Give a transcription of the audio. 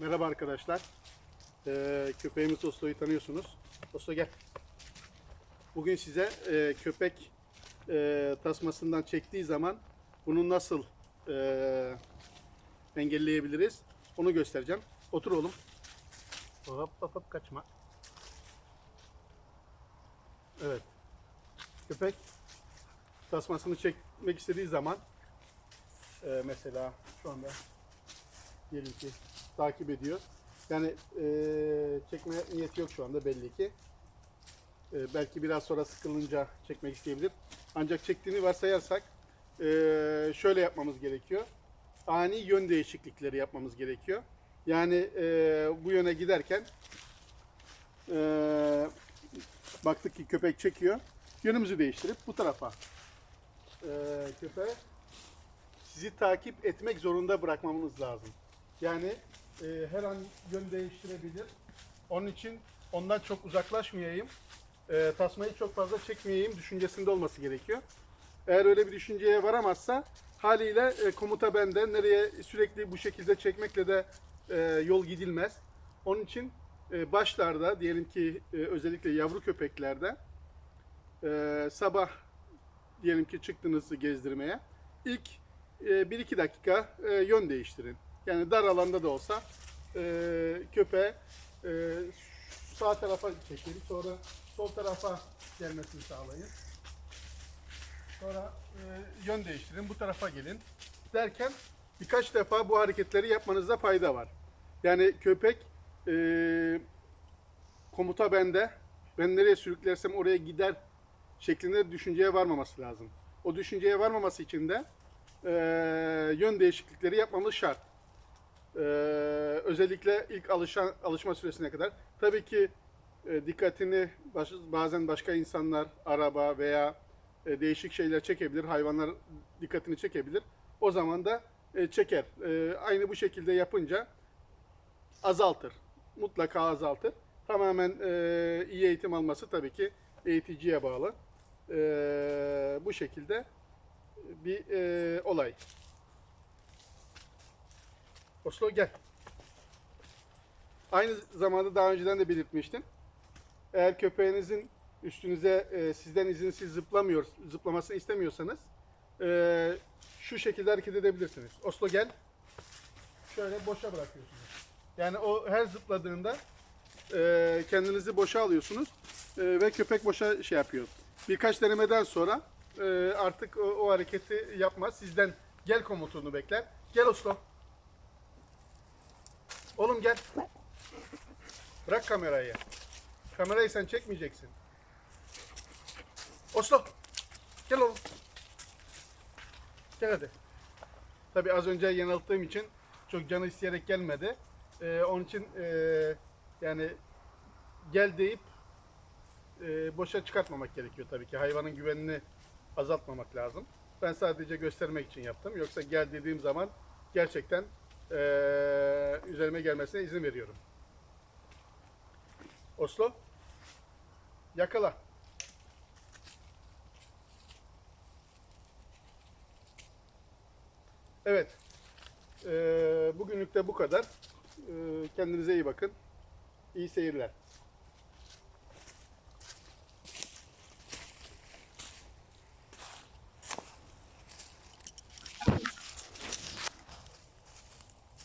Merhaba arkadaşlar. Ee, köpeğimiz Oslo'yu tanıyorsunuz. Oslo gel. Bugün size e, köpek e, tasmasından çektiği zaman bunu nasıl e, engelleyebiliriz onu göstereceğim. Otur oğlum. Hop hop hop kaçma. Evet. Köpek tasmasını çekmek istediği zaman e, mesela şu anda diyelim ki takip ediyor. Yani e, çekme niyeti yok şu anda belli ki. E, belki biraz sonra sıkılınca çekmek isteyebilir. Ancak çektiğini varsayarsak e, şöyle yapmamız gerekiyor. Ani yön değişiklikleri yapmamız gerekiyor. Yani e, bu yöne giderken e, baktık ki köpek çekiyor. Yönümüzü değiştirip bu tarafa e, köpeğe sizi takip etmek zorunda bırakmamız lazım. Yani e, her an yön değiştirebilir. Onun için ondan çok uzaklaşmayayım. E, tasmayı çok fazla çekmeyeyim düşüncesinde olması gerekiyor. Eğer öyle bir düşünceye varamazsa haliyle e, komuta bende. Nereye sürekli bu şekilde çekmekle de e, yol gidilmez. Onun için e, başlarda diyelim ki e, özellikle yavru köpeklerde e, sabah diyelim ki çıktınız gezdirmeye. İlk e, 1-2 dakika e, yön değiştirin. Yani dar alanda da olsa e, köpeğe e, sağ tarafa çekin. Sonra sol tarafa gelmesini sağlayın. Sonra e, yön değiştirin. Bu tarafa gelin. Derken birkaç defa bu hareketleri yapmanızda fayda var. Yani köpek e, komuta bende. Ben nereye sürüklersem oraya gider şeklinde düşünceye varmaması lazım. O düşünceye varmaması için de e, yön değişiklikleri yapmamız şart. E, özellikle ilk alışan, alışma süresine kadar. Tabii ki e, dikkatini baş- bazen başka insanlar, araba veya e, değişik şeyler çekebilir, hayvanlar dikkatini çekebilir. O zaman da e, çeker. E, aynı bu şekilde yapınca azaltır. Mutlaka azaltır. Tamamen e, iyi eğitim alması tabii ki eğiticiye bağlı. E, bu şekilde bir e, olay. Oslo gel. Aynı zamanda daha önceden de belirtmiştim. Eğer köpeğinizin üstünüze e, sizden izinsiz zıplamıyor, zıplamasını istemiyorsanız e, şu şekilde hareket edebilirsiniz. Oslo gel. Şöyle boşa bırakıyorsunuz. Yani o her zıpladığında e, kendinizi boşa alıyorsunuz e, ve köpek boşa şey yapıyor. Birkaç denemeden sonra e, artık o, o hareketi yapmaz. Sizden gel komutunu bekler. Gel Oslo. Oğlum gel. Bırak kamerayı. Kamerayı sen çekmeyeceksin. Oslo. Gel oğlum. Gel hadi. Tabi az önce yanılttığım için çok canı isteyerek gelmedi. Ee, onun için ee, yani gel deyip ee, boşa çıkartmamak gerekiyor tabii ki. Hayvanın güvenini azaltmamak lazım. Ben sadece göstermek için yaptım. Yoksa gel dediğim zaman gerçekten ee, üzerime gelmesine izin veriyorum. Oslo. Yakala. Evet. Ee, bugünlük de bu kadar. Ee, kendinize iyi bakın. İyi seyirler.